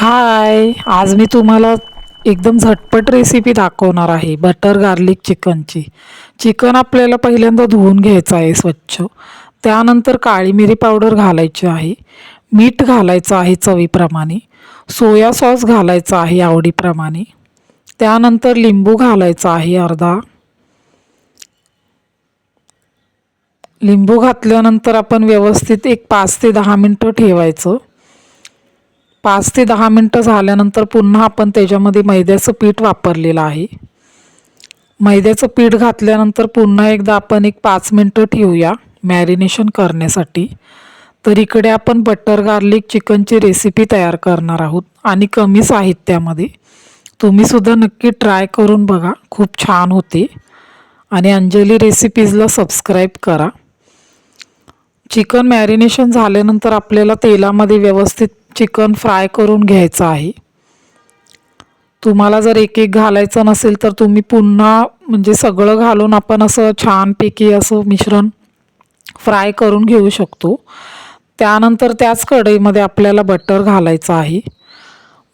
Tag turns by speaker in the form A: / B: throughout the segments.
A: हाय आज मी तुम्हाला एकदम झटपट रेसिपी दाखवणार आहे बटर गार्लिक चिकनची चिकन आपल्याला पहिल्यांदा धुवून घ्यायचं आहे स्वच्छ. त्यानंतर काळी मिरी पावडर घालायची आहे मीठ घालायचं आहे चवीप्रमाणे सोया सॉस घालायचा आहे आवडीप्रमाणे त्यानंतर लिंबू घालायचा आहे अर्धा. लिंबू घातल्यानंतर आपण व्यवस्थित एक पाच ते दहा मिनटं ठेवायचं. पाच ते दहा मिनटं झाल्यानंतर पुन्हा आपण त्याच्यामध्ये मैद्याचं पीठ वापरलेलं आहे. मैद्याचं पीठ घातल्यानंतर पुन्हा एकदा आपण एक पाच मिनटं ठेवूया मॅरिनेशन करण्यासाठी. तर इकडे आपण बटर गार्लिक चिकनची रेसिपी तयार करणार आहोत आणि कमी साहित्यामध्ये. तुम्हीसुद्धा नक्की ट्राय करून बघा खूप छान होते. आणि अंजली रेसिपीजला सबस्क्राईब करा. चिकन मॅरिनेशन झाल्यानंतर आपल्याला तेलामध्ये व्यवस्थित चिकन फ्राय करून घ्यायचं आहे. तुम्हाला जर एक एक घालायचं नसेल तर तुम्ही पुन्हा म्हणजे सगळं घालून आपण असं छानपैकी असं मिश्रण फ्राय करून घेऊ शकतो. त्यानंतर त्याच कढईमध्ये आपल्याला बटर घालायचं आहे.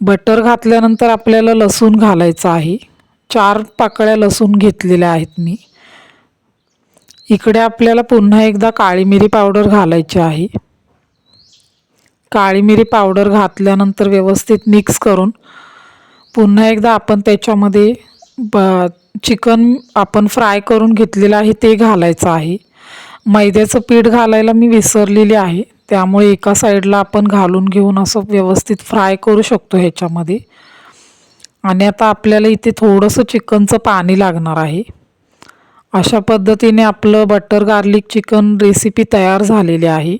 A: बटर घातल्यानंतर आपल्याला लसूण घालायचं आहे. चार पाकळ्या लसूण घेतलेल्या आहेत मी. इकडे आपल्याला पुन्हा एकदा काळी मिरी पावडर घालायची आहे. काळी मिरी पावडर घातल्यानंतर व्यवस्थित मिक्स करून पुन्हा एकदा आपण त्याच्यामध्ये ब चिकन आपण फ्राय करून घेतलेलं आहे ते घालायचं आहे. मैद्याचं पीठ घालायला मी विसरलेली आहे. त्यामुळे एका साईडला आपण घालून घेऊन असं व्यवस्थित फ्राय करू शकतो ह्याच्यामध्ये. आणि आता आपल्याला इथे थोडंसं चिकनचं पाणी लागणार आहे. अशा पद्धतीने आपलं बटर गार्लिक चिकन रेसिपी तयार झालेली आहे.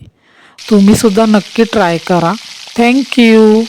A: तुम्हीसुद्धा नक्की ट्राय करा. थँक्यू